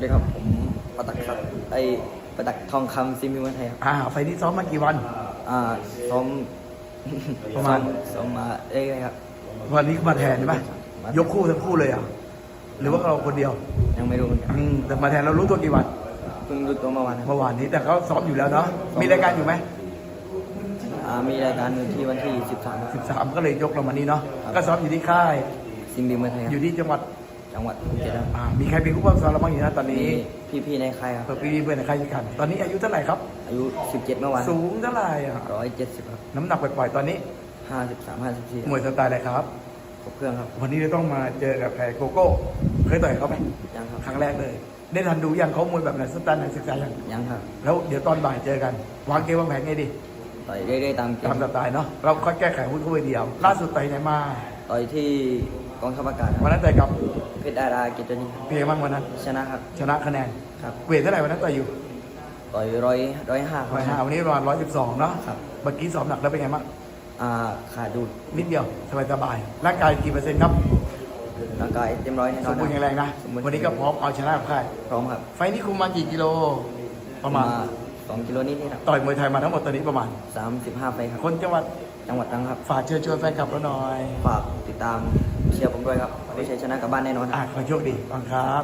วัสดีครับ ผมประตักครับไอประตักทองคำซิมิวันไทยครับอ่าไฟล์นี้ซ้อมมากี่วัน อ่าซ้อมประมาณ ซ้อซ้อมมาเอ้ยครับ วันนี้มาแทนใช่ไหมยกคู่ทั้งคู่เลยเหรอะหรือว่าเราคนเดียวยังไม่รู้เหมือนกันอืมแต่มาแทนเรารู้ตัวกี่วันเพิ่งรู้ตัวเมื่อวานครับเมื่อวานนี้แต่เขาซ้อมอยู่แล้วเนาะมีรายการอยู่ไหมอ่ามีรายการอยู่ที่วันที่13ครับ 13 ก็เลยยกเรามานี่เนาะก็ซ้อมอยู่ที่ค่ายซิมบิมวันไทยคอรับยู่ที่จังหวัด จังหวัดภูเก็ตครับอ่ามีใครเป็นผู้ป้องกันเราบ้างอยู่นะตอนมีนี้พี่ๆในค่ายครับเปิดปีเพื่อนในค่ายกันตอนนี้อายุเท่าไหร่ครับ อายุ 17 เมื่อวานสูงเท่าไหร่อะ170 ครับน้ำหนักปล่อยๆตอนนี้53 54มวยสไตล์อะไรครับ ครบเครื่องครับวันนี้เราต้องมาเจอกับแพรโกโก้ เคยต่อยเขาไหมยังครับครั้งแรกเลยได้ทันดูยังเขามวยแบบไหนสไตล์ไหนศึกษายังยังครับแล้วเดี๋ยวตอนบ่ายเจอกัน วางเกมวางแผนไงดีต่อยเรื่อยๆตามเกตามมสไตล์เนาะเราค่อยแก้ไขหุ้นเข้าไปเดียว ล่าสุดต่อยไหนมา ต่อยที่กองทัพอากาศควันรับนั้นต่อยกับเพชรดารากิจจนีเพียงบ้างวันนั้น ชนะครับชนะคะแนนครับเวทเท่าไหร่วันนั้นต่อยอยู่ต่อยร้อยร้อยห้าคร้อยห้ารับวันนี้ประมาณร้อยสิบสองเนาะครับเมื่อกี้สอบหนักแล้วเป็นไงบ้างอ่าขาดูดนิดเดียวสบายสบายๆร่างกายกี่เปอร์เซ็นต์ครับร่างกายเต็มร้อยแน่นสอนมบูรณ์แข็งแรงนะ สมบูรณ์ วันนี้ก็พร้อมเอาชนะกับใครพร้อมครับไฟล์นี้คุมมากี่กิโล ประมาณสองกิโลนิดนี่ครับต่อยมวยไทยมาทั้งหมดตอนนี้ประมาณ สามสิบห้าไฟครับคนจังหวัด จังหวัดตรังครับ ฝากเชิญชวนแฟนคลับเราหน่อย ฝากติดตามเชียร์ผมด้วยครับไม่ใช่ชนะกลับบ้านแน่นอนครับ อะขอโชคดีฟังครับ